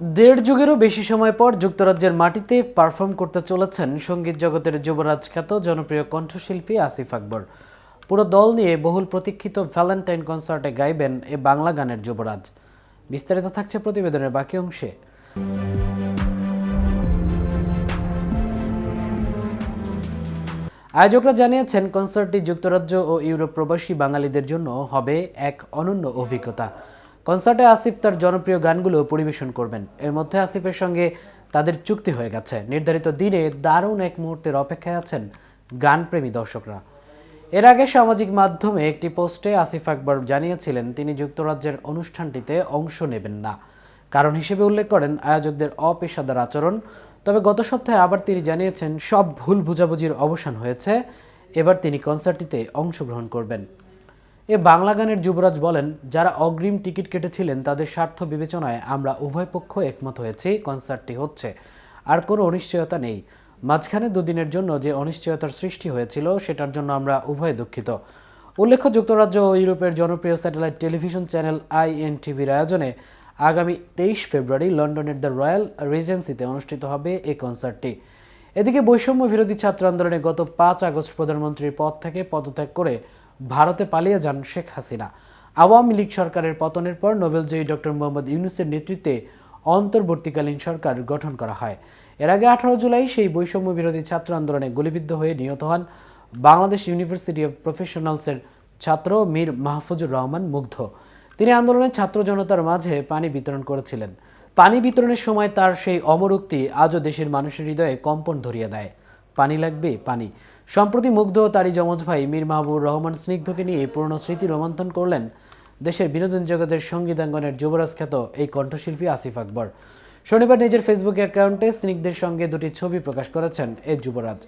দেড় যুগেরও বেশি সময় পর যুক্তরাজ্যের মাটিতে পারফর্ম করতে চলেছেন সংগীত জগতের যুবরাজ খ্যাত জনপ্রিয় কণ্ঠশিল্পী আসিফ আকবর। পুরো দল নিয়ে বহুল প্রতীক্ষিত ভ্যালেন্টাইন কনসার্টে গাইবেন এ বাংলা গানের যুবরাজ। বিস্তারিত থাকছে প্রতিবেদনের বাকি অংশে। আয়োজকরা জানিয়েছেন, কনসার্টটি যুক্তরাজ্য ও ইউরোপ প্রবাসী বাঙালিদের জন্য হবে এক অনন্য অভিজ্ঞতা। কনসার্টে আসিফ তার জনপ্রিয় গানগুলো পরিবেশন করবেন। এর মধ্যে আসিফের সঙ্গে তাদের চুক্তি হয়ে গেছে। নির্ধারিত দিনে দারুণ এক মুহূর্তের অপেক্ষায় আছেন গানপ্রেমী দর্শকরা। এর আগে সামাজিক মাধ্যমে একটি পোস্টে আসিফ আকবর জানিয়েছিলেন, তিনি যুক্তরাজ্যের অনুষ্ঠানটিতে অংশ নেবেন না। কারণ হিসেবে উল্লেখ করেন, আয়োজকদের অপেশাদার আচরণ। তবে গত সপ্তাহে আবার তিনি জানিয়েছেন, সব ভুল বুঝাবুঝির অবসান হয়েছে। এবার তিনি কনসার্টটিতে অংশগ্রহণ করবেন। এ বাংলা গানের যুবরাজ বলেন, যারা অগ্রিম টিকিট কেটেছিলেন তাদের স্বার্থ বিবেচনায় আমরা উভয় পক্ষ একমত হয়েছি, কনসার্টটি হচ্ছে। আর কোনো অনিশ্চয়তা নেই। মাঝখানে দুদিনের জন্য যে অনিশ্চয়তার সৃষ্টি হয়েছিল, সেটার জন্য আমরা উভয় দুঃখিত। উল্লেখ্য, যুক্তরাজ্য ও ইউরোপের জনপ্রিয় স্যাটেলাইট টেলিভিশন চ্যানেল আইএনটিভির আয়োজনে আগামী তেইশ ফেব্রুয়ারি লন্ডনের দ্য রয়্যাল রেজেন্সিতে অনুষ্ঠিত হবে এই কনসার্টটি। এদিকে বৈষম্য বিরোধী ছাত্র আন্দোলনে গত পাঁচ আগস্ট প্রধানমন্ত্রীর পদ থেকে পদত্যাগ করে ভারতে পালিয়ে যান শেখ হাসিনা। আওয়ামী লীগ সরকারের পতনের পর নোবেলজয়ী ডক্টর মোহাম্মদ ইউনুসের নেতৃত্বে অন্তর্বর্তীকালীন সরকার গঠন করা হয়। এর আগে আঠারো জুলাই সেই বৈষম্য বিরোধী ছাত্র আন্দোলনে গুলিবিদ্ধ হয়ে নিহত হন বাংলাদেশ ইউনিভার্সিটি অব প্রফেশনালসের ছাত্র মীর মাহফুজুর রহমান মুগ্ধ। তিনি আন্দোলনের ছাত্র জনতার মাঝে পানি বিতরণ করেছিলেন। পানি বিতরণের সময় তার সেই অমরোক্তি আজও দেশের মানুষের হৃদয়ে কম্পন ধরিয়ে দেয়। পানি লাগবে, পানি। সম্প্রতি মুগ্ধ ও তারই যমজ ভাই মীর মাহবুর রহমান স্নিগ্ধকে নিয়ে পুরনো স্মৃতি রোমন্থন করলেন দেশের বিনোদন জগতের সঙ্গীতাঙ্গনের যুবরাজ খ্যাত এই কণ্ঠশিল্পী আসিফ আকবর। শনিবার নিজের ফেসবুক অ্যাকাউন্টে স্নিগ্ধের সঙ্গে দুটি ছবি প্রকাশ করেছেন এই যুবরাজ।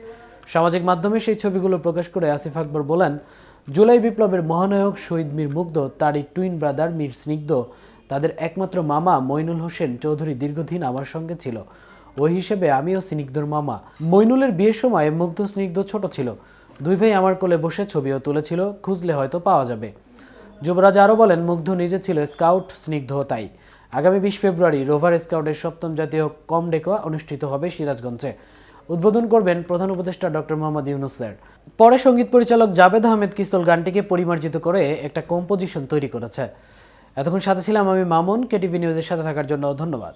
সামাজিক মাধ্যমে সেই ছবিগুলো প্রকাশ করে আসিফ আকবর বলেন, জুলাই বিপ্লবের মহানায়ক শহীদ মীর মুগ্ধ, তারই টুইন ব্রাদার মীর স্নিগ্ধ, তাদের একমাত্র মামা মইনুল হোসেন চৌধুরী দীর্ঘদিন আমার সঙ্গে ছিল। ওই হিসেবে আমিও স্নিগ্ধর মামা। মইনুলের বিয়ের সময় মুগ্ধ স্নিগ্ধ ছোট ছিল। দুই ভাই আমার কোলে বসে ছবিও তুলেছিল, খুঁজলে হয়তো পাওয়া যাবে। যুবরাজ আরও বলেন, মুগ্ধ নিজে ছিল স্কাউট, স্নিগ্ধ তাই। আগামী বিশ ফেব্রুয়ারি রোভার স্কাউটের সপ্তম জাতীয় কম ডেকো অনুষ্ঠিত হবে সিরাজগঞ্জে। উদ্বোধন করবেন প্রধান উপদেষ্টা ডক্টর মোহাম্মদ ইউনুস স্যার। পরে সংগীত পরিচালক জাবেদ আহমেদ কিস্তল গানটিকে পরিমার্জিত করে একটা কম্পোজিশন তৈরি করেছে। এতক্ষণ সাথে ছিলাম আমি মামুন, কেটিভি নিউজের সাথে থাকার জন্য ধন্যবাদ।